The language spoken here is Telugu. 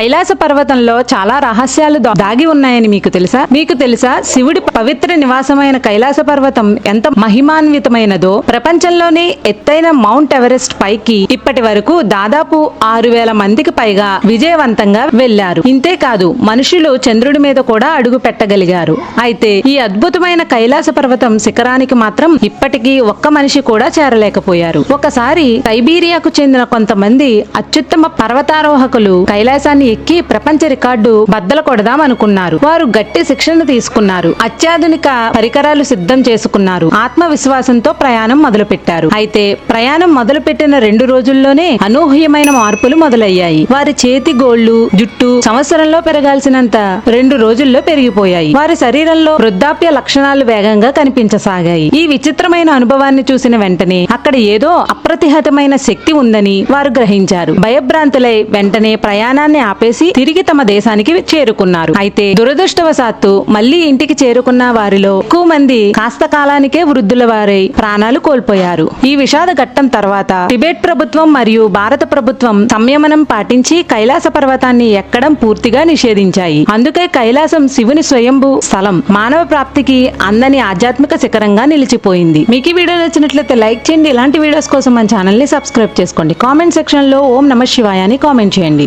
కైలాస పర్వతంలో చాలా రహస్యాలు దాగి ఉన్నాయని మీకు తెలుసా? మీకు తెలుసా? శివుడి పవిత్ర నివాసమైన కైలాస పర్వతం ఎంత మహిమాన్వితమైనదో? ప్రపంచంలోనే ఎత్తైన మౌంట్ ఎవరెస్ట్ పైకి ఇప్పటి వరకు దాదాపు ఆరు వేల మందికి పైగా విజయవంతంగా వెళ్ళారు ఇంతేకాదు మనుషులు చంద్రుడి మీద కూడా అడుగు పెట్టగలిగారు. అయితే ఈ అద్భుతమైన కైలాస పర్వతం శిఖరానికి మాత్రం ఇప్పటికీ ఒక్క మనిషి కూడా చేరలేకపోయారు. ఒకసారి సైబీరియాకు చెందిన కొంతమంది అత్యుత్తమ పర్వతారోహకులు కైలాసాన్ని ఎక్కి ప్రపంచ రికార్డు బద్దలు కొడదాం అనుకున్నారు. వారు గట్టి శిక్షణ తీసుకున్నారు. అత్యాధునిక పరికరాలు సిద్ధం చేసుకున్నారు. ఆత్మవిశ్వాసంతో ప్రయాణం మొదలుపెట్టారు. అయితే ప్రయాణం మొదలుపెట్టిన రెండు రోజుల్లోనే అనూహ్యమైన మార్పులు మొదలయ్యాయి. వారి చేతి గోళ్ళు జుట్టు సంవత్సరంలో పెరగాల్సినంత రెండు రోజుల్లో పెరిగిపోయాయి. వారి శరీరంలో వృద్ధాప్య లక్షణాలు వేగంగా కనిపించసాగాయి. ఈ విచిత్రమైన అనుభవాన్ని చూసిన వెంటనే అక్కడ ఏదో అప్రతిహతమైన శక్తి ఉందని వారు గ్రహించారు. భయభ్రాంతులై వెంటనే ప్రయాణాన్ని ఆపేసి తిరిగి తమ దేశానికి చేరుకున్నారు. అయితే దురదృష్టవశాత్తు మళ్ళీ ఇంటికి చేరుకున్న వారిలో ఎక్కువ మంది కాస్త కాలానికే వృద్ధుల వారై ప్రాణాలు కోల్పోయారు. ఈ విషాద ఘట్టం తర్వాత టిబెట్ ప్రభుత్వం మరియు భారత ప్రభుత్వం సంయమనం పాటించి కైలాస పర్వతాన్ని ఎక్కడం పూర్తిగా నిషేధించాయి. అందుకే కైలాసం శివుని స్వయంభూ స్థలం మానవ ప్రాప్తికి అందని ఆధ్యాత్మిక శిఖరంగా నిలిచిపోయింది. మీకు ఈ వీడియో నచ్చినట్లయితే లైక్ చేయండి. ఇలాంటి వీడియోస్ కోసం మన ఛానల్ని సబ్స్క్రైబ్ చేసుకోండి. కామెంట్ సెక్షన్లో ఓం నమ శివాయ అని కామెంట్ చేయండి.